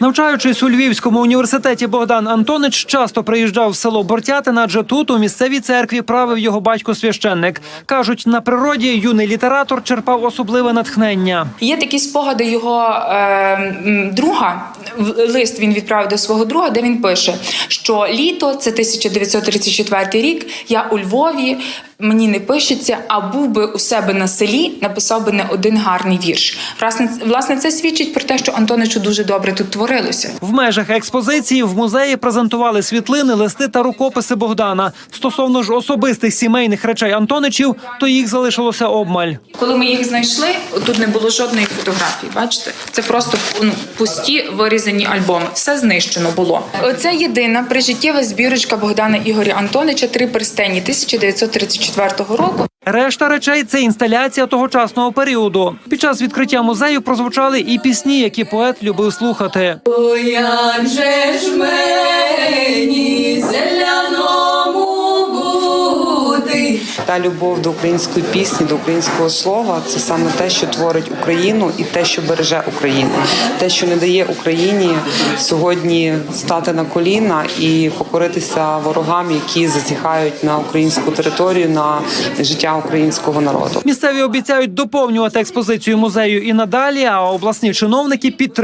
Навчаючись у Львівському університеті, Богдан Антонич часто приїжджав в село Бортятина, адже тут у місцевій церкві правив його батько священник. кажуть, на природі юний літератор черпав особливе натхнення. Є такі спогади його е, друга. Лист він відправив до свого друга, де він пише, що літо це 1934 рік. Я у Львові, мені не пишеться, а був би у себе на селі, написав би не один гарний вірш. Власне, власне, це свідчить про те, що Антоничу дуже добре тут творилося. В межах експозиції в музеї презентували світлини, листи та рукописи Богдана. Стосовно ж особистих сімейних речей Антоничів, то їх залишилося обмаль. Коли ми їх знайшли, тут не було жодної фотографії. Бачите, це просто ну, пусті вирізані альбоми. Все знищено було. Це єдина прижиттєва збірочка Богдана Ігоря Антонича Три перстені 1934 року. Решта речей це інсталяція тогочасного періоду. Під час відкриття музею прозвучали і пісні, які поет любив слухати. О, як же ж мені Та любов до української пісні, до українського слова це саме те, що творить Україну, і те, що береже Україну, те, що не дає Україні сьогодні стати на коліна і покоритися ворогам, які зазіхають на українську територію, на життя українського народу. Місцеві обіцяють доповнювати експозицію музею і надалі. А обласні чиновники підтримують.